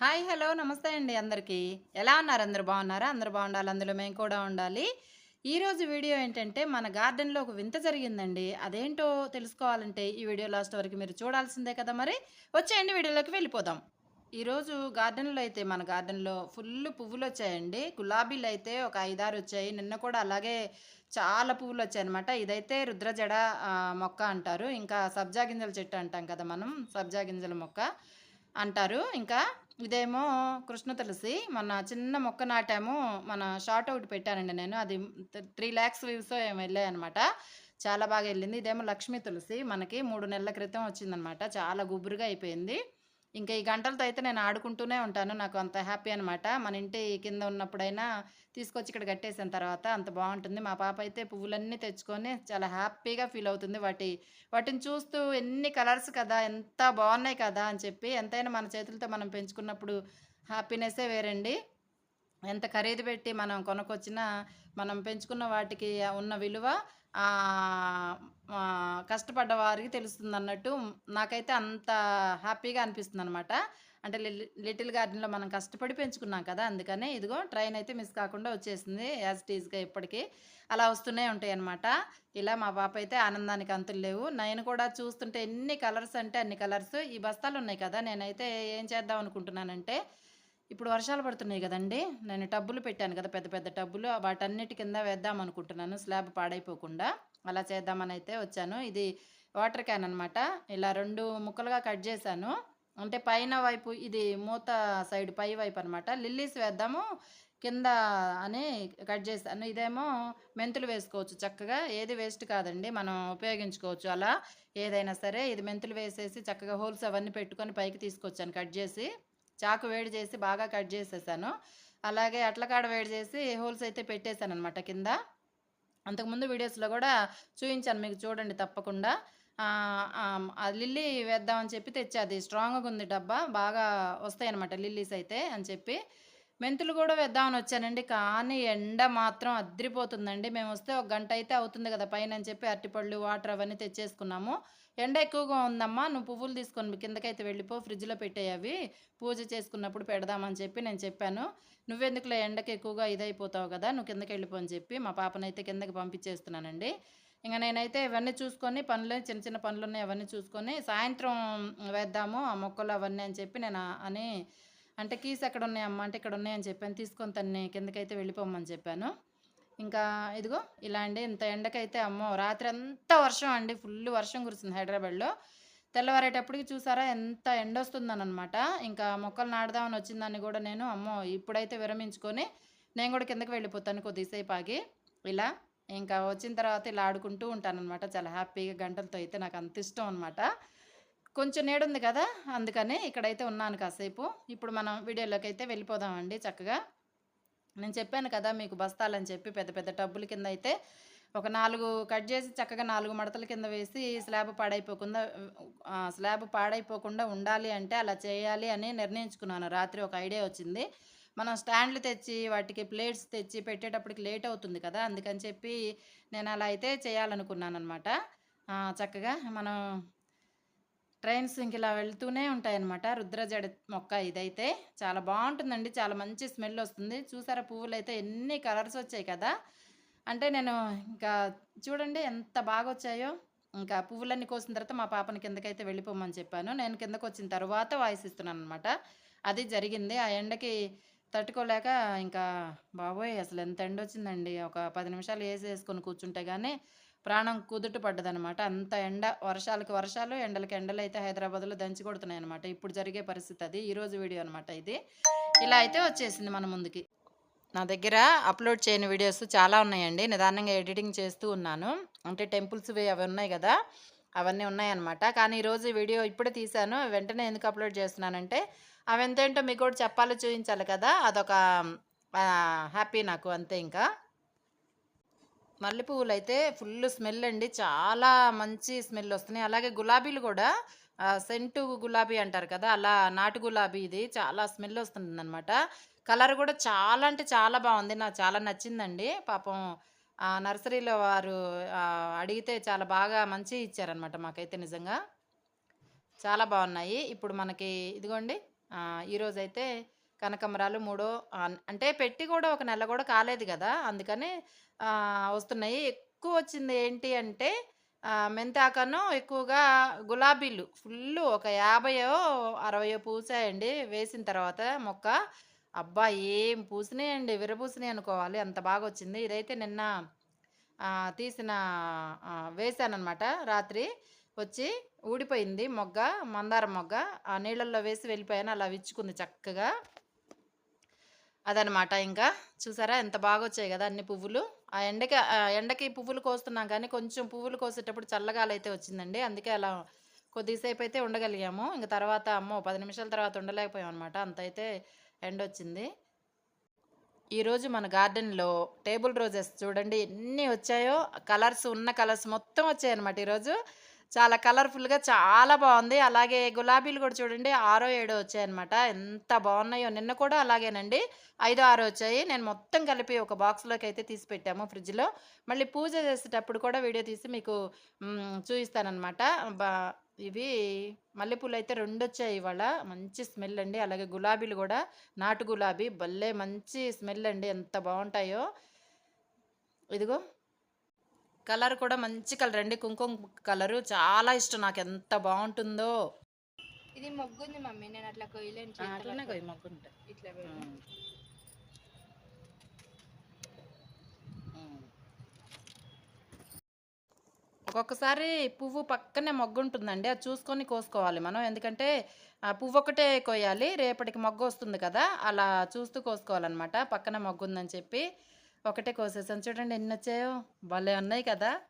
Hi hello నమస్తే అండి అందరికీ. ఎలా ఉన్నారు? అందరు బాగున్నారా? అందరు బాగుండాలి? అందులో మేము కూడా ఉండాలి. ఈరోజు వీడియో ఏంటంటే మన గార్డెన్లో ఒక వింత జరిగిందండి. అదేంటో తెలుసుకోవాలంటే ఈ వీడియో లాస్ట్ వరకు మీరు చూడాల్సిందే కదా మరి. వచ్చేయండి వీడియోలోకి వెళ్ళిపోదాం. ఈరోజు గార్డెన్లో అయితే మన గార్డెన్లో ఫుల్ పువ్వులు వచ్చాయండి. గులాబీలు అయితే ఒక ఐదారు వచ్చాయి. నిన్న కూడా అలాగే చాలా పువ్వులు వచ్చాయి అనమాట ఇదైతే రుద్రజడ మొక్క అంటారు. ఇంకా సబ్జా గింజల చెట్టు అంటాం కదా మనం. సబ్జా గింజల మొక్క అంటారు. ఇంకా ఇదేమో కృష్ణ తులసి. మన చిన్న మొక్క నాటాము. మన షార్ట్ అవుట్ పెట్టానండి నేను. అది త్రీ ల్యాక్స్ వ్యూస్ ఏమి వెళ్ళాయి అనమాట చాలా బాగా వెళ్ళింది. ఇదేమో లక్ష్మీ తులసి. మనకి మూడు నెలల క్రితం వచ్చిందనమాట చాలా గుబురుగా అయిపోయింది. ఇంకా ఈ గంటలతో అయితే నేను ఆడుకుంటూనే ఉంటాను. నాకు అంత హ్యాపీ అనమాట మన ఇంటి కింద ఉన్నప్పుడైనా తీసుకొచ్చి ఇక్కడ కట్టేసిన తర్వాత అంత బాగుంటుంది. మా పాప అయితే పువ్వులన్నీ తెచ్చుకొని చాలా హ్యాపీగా ఫీల్ అవుతుంది. వాటి వాటిని చూస్తూ ఎన్ని కలర్స్ కదా ఎంత బాగున్నాయి కదా అని చెప్పి ఎంతైనా మన చేతులతో మనం పెంచుకున్నప్పుడు హ్యాపీనెస్సే వేరండి. ఎంత ఖరీదు పెట్టి మనం కొనుక్కొచ్చినా మనం పెంచుకున్న వాటికి ఉన్న విలువ కష్టపడ్డ వారికి తెలుస్తుంది అన్నట్టు నాకైతే అంత హ్యాపీగా అనిపిస్తుంది అనమాట అంటే లి- లిటిల్ గార్డెన్లో మనం కష్టపడి పెంచుకున్నాం కదా అందుకనే ఇదిగో ట్రైన్ అయితే మిస్ కాకుండా వచ్చేసింది యాజ్ టీజ్గా ఇప్పటికీ. అలా వస్తూనే ఉంటాయి అనమాట ఇలా మా పాప అయితే ఆనందానికి అంతులు లేవు. నేను కూడా చూస్తుంటే ఎన్ని కలర్స్ అంటే అన్ని కలర్స్. ఈ బస్తాలు ఉన్నాయి కదా నేనైతే ఏం చేద్దాం అనుకుంటున్నానంటే ఇప్పుడు వర్షాలు పడుతున్నాయి కదండి. నేను టబ్బులు పెట్టాను కదా పెద్ద పెద్ద టబ్బులు. వాటన్నిటి కింద వేద్దాం అనుకుంటున్నాను. స్లాబ్ పాడైపోకుండా అలా చేద్దామని అయితే వచ్చాను. ఇది వాటర్ క్యాన్ అనమాట ఇలా రెండు ముక్కలుగా కట్ చేశాను. అంటే పైన వైపు ఇది మూత సైడ్ పై వైపు అనమాట లిల్లీస్ వేద్దాము. కింద అని కట్ చేస్తాను ఇదేమో మెంతులు వేసుకోవచ్చు చక్కగా. ఏది వేస్ట్ కాదండి. మనం ఉపయోగించుకోవచ్చు అలా. ఏదైనా సరే ఇది మెంతులు వేసేసి చక్కగా హోల్స్ అవన్నీ పెట్టుకొని పైకి తీసుకొచ్చాను కట్ చేసి. చాకు వేడి చేసి బాగా కట్ చేసేసాను. అలాగే అట్లకాడ వేడి చేసి హోల్స్ అయితే పెట్టేశాను అనమాట కింద అంతకుముందు వీడియోస్లో కూడా చూపించాను మీకు చూడండి తప్పకుండా. ఆ, లిల్లీ వేద్దామని చెప్పి తెచ్చాది. స్ట్రాంగ్గా ఉంది డబ్బా బాగా వస్తాయి అనమాట లిల్లీస్ అయితే అని చెప్పి. మెంతులు కూడా వేద్దామని వచ్చానండి. కానీ ఎండ మాత్రం అద్రిపోతుందండి. మేము వస్తే ఒక గంట అయితే అవుతుంది కదా పైన అని చెప్పి అరటిపళ్ళు వాటర్ అవన్నీ తెచ్చేసుకున్నాము. ఎండ ఎక్కువగా ఉందమ్మా. నువ్వు పువ్వులు తీసుకొని కిందకైతే వెళ్ళిపో ఫ్రిడ్జ్లో పెట్టేయి అవి. పూజ చేసుకున్నప్పుడు పెడదామని చెప్పి నేను చెప్పాను. నువ్వెందుకులే ఎండకి ఎక్కువగా ఇదైపోతావు కదా నువ్వు కిందకి వెళ్ళిపో అని చెప్పి మా పాపనైతే కిందకి పంపించేస్తున్నానండి. ఇంకా నేనైతే ఇవన్నీ చూసుకొని పనులు చిన్న చిన్న పనులు ఉన్నాయి అవన్నీ చూసుకొని సాయంత్రం వేద్దాము ఆ మొక్కలు అవన్నీ అని చెప్పి నేను అని అంటే కీస్ ఎక్కడ ఉన్నాయమ్మా అంటే ఇక్కడ ఉన్నాయని చెప్పాను. తీసుకొని తన్ని కిందకైతే వెళ్ళిపోమని చెప్పాను. ఇంకా ఇదిగో ఇలా అండి. ఇంత ఎండకైతే అమ్మో రాత్రి అంతా వర్షం అండి. ఫుల్ వర్షం కురిసింది హైదరాబాద్లో. తెల్లవారేటప్పటికి చూసారా ఎంత ఎండ వస్తుందని అనమాట ఇంకా మొక్కలు నాడదామని వచ్చిందని కూడా నేను అమ్మో ఇప్పుడైతే విరమించుకొని నేను కూడా కిందకి వెళ్ళిపోతాను కొద్దిసేపు ఆగి. ఇలా ఇంకా వచ్చిన తర్వాత ఇలా ఆడుకుంటూ ఉంటాను అనమాట చాలా హ్యాపీగా గంటలతో అయితే నాకు అంత ఇష్టం అనమాట. కొంచెం నేడుంది కదా అందుకని ఇక్కడైతే ఉన్నాను కాసేపు. ఇప్పుడు మనం వీడియోలోకి అయితే వెళ్ళిపోదామండి చక్కగా. నేను చెప్పాను కదా మీకు బస్తాలని చెప్పి పెద్ద పెద్ద టబ్బుల కింద అయితే ఒక నాలుగు కట్ చేసి చక్కగా నాలుగు మడతల కింద వేసి స్లాబ్ పాడైపోకుండా స్లాబ్ పాడైపోకుండా ఉండాలి అంటే అలా చేయాలి అని నిర్ణయించుకున్నాను. రాత్రి ఒక ఐడియా వచ్చింది. మనం స్టాండ్లు తెచ్చి వాటికి ప్లేట్స్ తెచ్చి పెట్టేటప్పటికి లేట్ అవుతుంది కదా అందుకని చెప్పి నేను అలా అయితే చేయాలనుకున్నాను అనమాట చక్కగా మనం ట్రైన్స్ ఇంక ఇలా వెళ్తూనే ఉంటాయన్నమాట. రుద్రజడ మొక్క ఇదైతే చాలా బాగుంటుందండి. చాలా మంచి స్మెల్ వస్తుంది. చూసారా పువ్వులు అయితే ఎన్ని కలర్స్ వచ్చాయి కదా. అంటే నేను ఇంకా చూడండి ఎంత బాగా వచ్చాయో ఇంకా పువ్వులన్నీ కోసిన తర్వాత మా పాపని కిందకైతే వెళ్ళిపోమని చెప్పాను. నేను కిందకు వచ్చిన తర్వాత వాయిస్ ఇస్తున్నాను అనమాట అది జరిగింది. ఆ ఎండకి తట్టుకోలేక ఇంకా బాబోయ్ అసలు ఎంత ఎండ వచ్చిందండి ఒక పది నిమిషాలు వేసి వేసుకొని కూర్చుంటే కానీ ప్రాణం కుదుట పడ్డదనమాట అంత ఎండ వర్షాలకి వర్షాలు ఎండలకి ఎండలు అయితే హైదరాబాద్లో దంచి కొడుతున్నాయి అనమాట ఇప్పుడు జరిగే పరిస్థితి అది. ఈరోజు వీడియో అనమాట ఇది. ఇలా అయితే వచ్చేసింది మన ముందుకి. నా దగ్గర అప్లోడ్ చేయని వీడియోస్ చాలా ఉన్నాయండి. నిదానంగా ఎడిటింగ్ చేస్తూ ఉన్నాను. అంటే టెంపుల్స్ అవి ఉన్నాయి కదా అవన్నీ ఉన్నాయన్నమాట. కానీ ఈరోజు వీడియో ఇప్పుడే తీశాను. వెంటనే ఎందుకు అప్లోడ్ చేస్తున్నానంటే అవి ఎంతేంటో మీకు కూడా చెప్పాలి చూపించాలి కదా. అదొక హ్యాపీ నాకు అంతే ఇంకా. మల్లెపువ్వులు అయితే ఫుల్ స్మెల్ అండి. చాలా మంచి స్మెల్ వస్తున్నాయి. అలాగే గులాబీలు కూడా సెంటు గులాబీ అంటారు కదా అలా నాటు గులాబీ ఇది చాలా స్మెల్ వస్తుంది అనమాట కలర్ కూడా చాలా అంటే చాలా బాగుంది. నాకు చాలా నచ్చిందండి. పాపం నర్సరీలో వారు అడిగితే చాలా బాగా మంచి ఇచ్చారనమాట మాకైతే నిజంగా. చాలా బాగున్నాయి. ఇప్పుడు మనకి ఇదిగోండి ఈరోజైతే కనకమరాలు మూడో అంటే పెట్టి కూడా ఒక నెల కూడా కాలేదు కదా అందుకని వస్తున్నాయి. ఎక్కువ వచ్చింది ఏంటి అంటే మెంతాకను ఎక్కువగా గులాబీలు. ఫుల్ ఒక యాభయో అరవయో పూసాయండి వేసిన తర్వాత మొక్క. అబ్బా ఏం పూసినాయండి విరపూసినాయి అనుకోవాలి. అంత బాగా వచ్చింది. ఇదైతే నిన్న తీసిన ఆ, రాత్రి వచ్చి ఊడిపోయింది మొగ్గ మందారం మొగ్గ. ఆ నీళ్ళల్లో వేసి వెళ్ళిపోయాను. అలా విచ్చుకుంది చక్కగా. అదనమాట. ఇంకా చూసారా ఎంత బాగా వచ్చాయి కదా అన్ని పువ్వులు. ఆ ఎండకి ఆ ఎండకి పువ్వులు కోస్తున్నాం కానీ కొంచెం పువ్వులు కోసేటప్పుడు చల్లగాలి అయితే వచ్చిందండి. అందుకే అలా కొద్దిసేపు అయితే ఉండగలిగాము. ఇంకా తర్వాత అమ్మో పది నిమిషాల తర్వాత ఉండలేకపోయాం అనమాట అంత అయితే ఎండ వచ్చింది ఈరోజు మన గార్డెన్లో టేబుల్ రోజెస్ చూడండి ఎన్ని వచ్చాయో. కలర్స్ ఉన్న కలర్స్ మొత్తం వచ్చాయన్నమాట ఈరోజు. చాలా కలర్ఫుల్గా చాలా బాగుంది అలాగే గులాబీలు కూడా చూడండి ఆరో ఏడో వచ్చాయన్నమాట. ఎంత బాగున్నాయో నిన్న కూడా అలాగేనండి. ఐదో ఆరో వచ్చాయి. నేను మొత్తం కలిపి ఒక బాక్స్లోకి అయితే తీసి పెట్టాము ఫ్రిడ్జ్లో. మళ్ళీ పూజ చేసేటప్పుడు కూడా వీడియో తీసి మీకు చూపిస్తానమాట చూపిస్తానన్నమాట బా ఇవి మల్లెపూలు అయితే రెండు వచ్చాయి ఇవాళ. మంచి స్మెల్ అండి. అలాగే గులాబీలు కూడా. నాటు గులాబీ. భలే మంచి స్మెల్ అండి. ఎంత బాగుంటాయో ఇదిగో. కలర్ కూడా మంచి కలర్. అండి కుంకుమ కలరు చాలా ఇష్టం నాకు. ఎంత బాగుంటుందో. ఇది మొగ్గుంది మమ్మీ. నేను అట్లా కొయ్యలేను అట్లనే. కొయ్యి ఇట్లా పెడతా. ఒక్కొక్కసారి పువ్వు పక్కనే మొగ్గు ఉంటుందండి అది చూసుకొని కోసుకోవాలి మనం. ఎందుకంటే ఆ పువ్వు ఒకటే కోయాలి రేపటికి మొగ్గు వస్తుంది కదా. అలా చూస్తూ కోసుకోవాలన్నమాట. పక్కన మొగ్గు ఉందని చెప్పి. ఒకటే కోసేసాను. చూడండి ఎన్ని వచ్చాయో. భలే ఉన్నాయి కదా.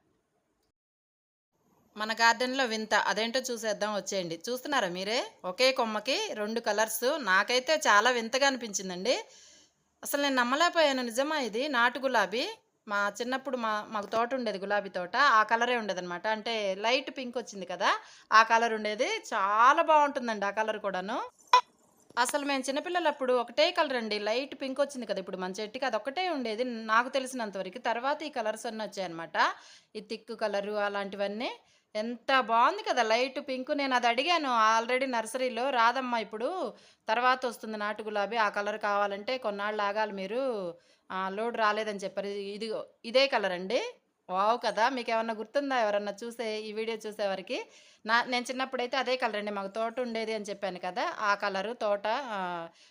మన గార్డెన్లో వింత. అదేంటో చూసేద్దాం వచ్చేయండి. చూస్తున్నారా మీరే? ఒకే కొమ్మకి రెండు కలర్స్. నాకైతే చాలా వింతగా అనిపించిందండి. అసలు నేను నమ్మలేకపోయాను. నిజమా ఇది? నాటు గులాబీ. మా చిన్నప్పుడు మా మాకు తోట ఉండేది గులాబీ తోట. ఆ కలరే ఉండేది అనమాట అంటే లైట్ పింక్ వచ్చింది కదా ఆ కలర్ ఉండేది. చాలా బాగుంటుందండి ఆ కలర్ కూడాను. అసలు మేము చిన్నపిల్లలప్పుడు ఒకటే కలర్ అండి. లైట్ పింక్ వచ్చింది కదా ఇప్పుడు మన చెట్టుకి అది ఒకటే ఉండేది. నాకు తెలిసినంత వరకు తర్వాత ఈ కలర్స్ అన్నీ వచ్చాయన్నమాట. ఈ తిక్కు కలరు అలాంటివన్నీ. ఎంత బాగుంది కదా లైట్ పింక్. నేను అది అడిగాను ఆల్రెడీ నర్సరీలో రాదమ్మా ఇప్పుడు తర్వాత వస్తుంది నాటు గులాబీ ఆ కలర్ కావాలంటే కొన్నాళ్ళు ఆగాలి మీరు. లోడ్ రాలేదని చెప్పారు. ఇది ఇదే కలర్ అండి. వావ్ కదా! మీకు ఏమన్నా గుర్తుందా? ఎవరన్నా చూసే ఈ వీడియో చూసేవారికి నా నేను చిన్నప్పుడైతే అదే కలర్ అండి. మాకు తోట ఉండేది అని చెప్పాను కదా! ఆ కలరు తోట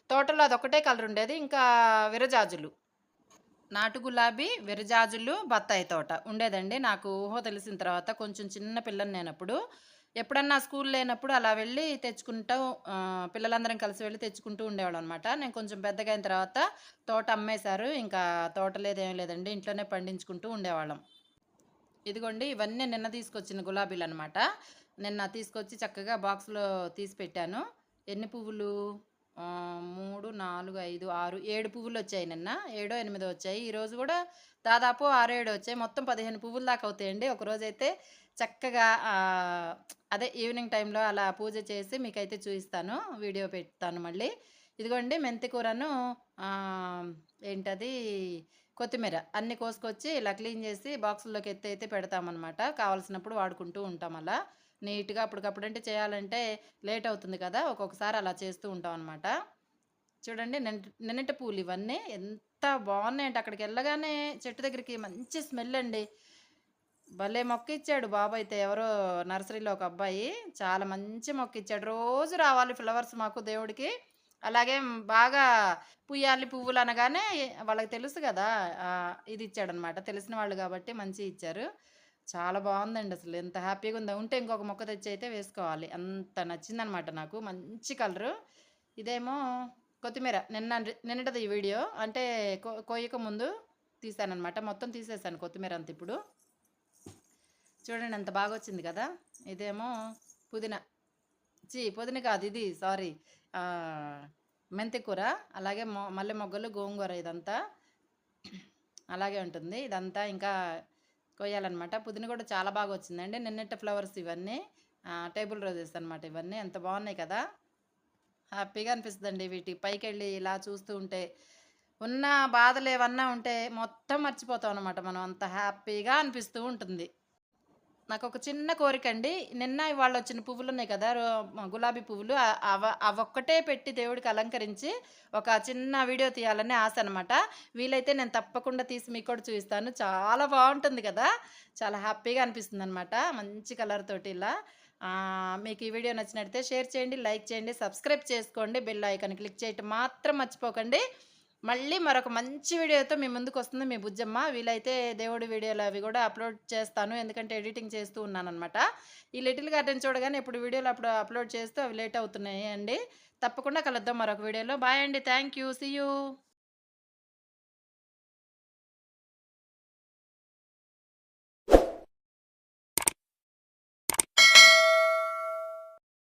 తోటలో అదొకటే కలర్ ఉండేది. ఇంకా విరజాజులు. నాటు గులాబీ విరజాజులు బత్తాయి తోట ఉండేదండి. నాకు ఊహ తెలిసిన తర్వాత కొంచెం చిన్న పిల్లని నేనప్పుడు. ఎప్పుడన్నా స్కూల్ లేనప్పుడు అలా వెళ్ళి తెచ్చుకుంటూ పిల్లలందరం కలిసి వెళ్ళి తెచ్చుకుంటూ ఉండేవాళ్ళం అనమాట నేను కొంచెం పెద్దగా అయిన తర్వాత తోట అమ్మేశారు. ఇంకా తోట లేదేం లేదండి. ఇంట్లోనే పండించుకుంటూ ఉండేవాళ్ళం. ఇదిగోండి ఇవన్నీ నిన్న తీసుకొచ్చిన గులాబీలు అనమాట నిన్న తీసుకొచ్చి చక్కగా బాక్స్లో తీసి పెట్టాను. ఎన్ని పువ్వులు? మూడు నాలుగు ఐదు ఆరు ఏడు పువ్వులు వచ్చాయి నిన్న. ఏడో ఎనిమిదో వచ్చాయి. ఈరోజు కూడా దాదాపు ఆరు ఏడు వచ్చాయి. మొత్తం పదిహేను పువ్వులు దాకా అవుతాయండి. ఒకరోజు అయితే చక్కగా అదే ఈవినింగ్ టైంలో అలా పూజ చేసి మీకైతే చూపిస్తాను. వీడియో పెడతాను మళ్ళీ. ఇదిగోండి మెంతి కూరను ఏంటది? కొత్తిమీర అన్ని కోసుకొచ్చి ఇలా క్లీన్ చేసి బాక్సుల్లోకి ఎత్తి అయితే పెడతామన్నమాట. కావాల్సినప్పుడు వాడుకుంటూ ఉంటాం అలా. నీట్గా అప్పటికప్పుడు అంటే చేయాలంటే లేట్ అవుతుంది కదా ఒక్కొక్కసారి అలా చేస్తూ ఉంటాం అనమాట చూడండి నిన్నటి పూలు ఇవన్నీ ఎంత బాగున్నాయంటే అక్కడికి వెళ్ళగానే చెట్టు దగ్గరికి మంచి స్మెల్ అండి. భలే మొక్క ఇచ్చాడు బాబు అయితే ఎవరో నర్సరీలో ఒక అబ్బాయి. చాలా మంచి మొక్క ఇచ్చాడు. రోజు రావాలి ఫ్లవర్స్ మాకు దేవుడికి. అలాగే బాగా పుయ్యాలి పువ్వులు అనగానే వాళ్ళకి తెలుసు కదా ఇది ఇచ్చాడనమాట. తెలిసిన వాళ్ళు కాబట్టి మంచి ఇచ్చారు. చాలా బాగుందండి అసలు. ఎంత హ్యాపీగా ఉందో. ఉంటే ఇంకొక మొక్క తెచ్చి అయితే వేసుకోవాలి. అంత నచ్చిందనమాట నాకు. మంచి కలరు. ఇదేమో కొత్తిమీర. నిన్న నిన్నటిది ఈ వీడియో. అంటే కోయక ముందు తీసానమాట మొత్తం తీసేసాను కొత్తిమీర అంత ఇప్పుడు. చూడండి ఎంత బాగా వచ్చింది కదా. ఇదేమో పుదీనా. చీ పుదీనా కాదు ఇది సారీ. మెంతి కూర అలాగే మొ మల్లె మొగ్గలు గోంగూర ఇదంతా. అలాగే ఉంటుంది. ఇదంతా ఇంకా కొయ్యాలన్నమాట. పుదీన కూడా చాలా బాగా వచ్చిందండి. నిన్నటి ఫ్లవర్స్ ఇవన్నీ టేబుల్ రోజెస్ అనమాట ఇవన్నీ. ఎంత బాగున్నాయి కదా. హ్యాపీగా అనిపిస్తుందండి వీటి. పైకి వెళ్ళి ఇలా చూస్తూ ఉంటే ఉన్న బాధలు ఏమన్నా ఉంటే మొత్తం మర్చిపోతాం అనమాట మనం. అంత హ్యాపీగా అనిపిస్తూ ఉంటుంది. నాకు ఒక చిన్న కోరిక అండి నిన్న ఇవాళ వచ్చిన పువ్వులు ఉన్నాయి కదా గులాబీ పువ్వులు అవ అవొక్కటే పెట్టి దేవుడికి అలంకరించి ఒక చిన్న వీడియో తీయాలని ఆశ అనమాట వీలైతే నేను తప్పకుండా తీసి మీకు కూడా చూపిస్తాను. చాలా బాగుంటుంది కదా చాలా హ్యాపీగా అనిపిస్తుంది అనమాట మంచి కలర్ తోటి ఇలా. మీకు ఈ వీడియో నచ్చినట్లయితే షేర్ చేయండి లైక్ చేయండి సబ్స్క్రైబ్ చేసుకోండి బెల్ ఐకాన్ క్లిక్ చేయటం మాత్రం మర్చిపోకండి. మళ్ళీ మరొక మంచి వీడియోతో మీ ముందుకు వస్తుంది మీ బుజ్జమ్మ. వీలైతే దేవుడి వీడియోలు అవి కూడా అప్లోడ్ చేస్తాను. ఎందుకంటే ఎడిటింగ్ చేస్తూ ఉన్నాను అనమాట ఈ లిటిల్ గార్డెన్ చూడగానే ఇప్పుడు వీడియోలు అప్పుడు అప్లోడ్ చేస్తూ అవి లేట్ అవుతున్నాయి అండి తప్పకుండా కలుద్దాం మరొక వీడియోలో. బాయ్ అండి. Thank you. See you.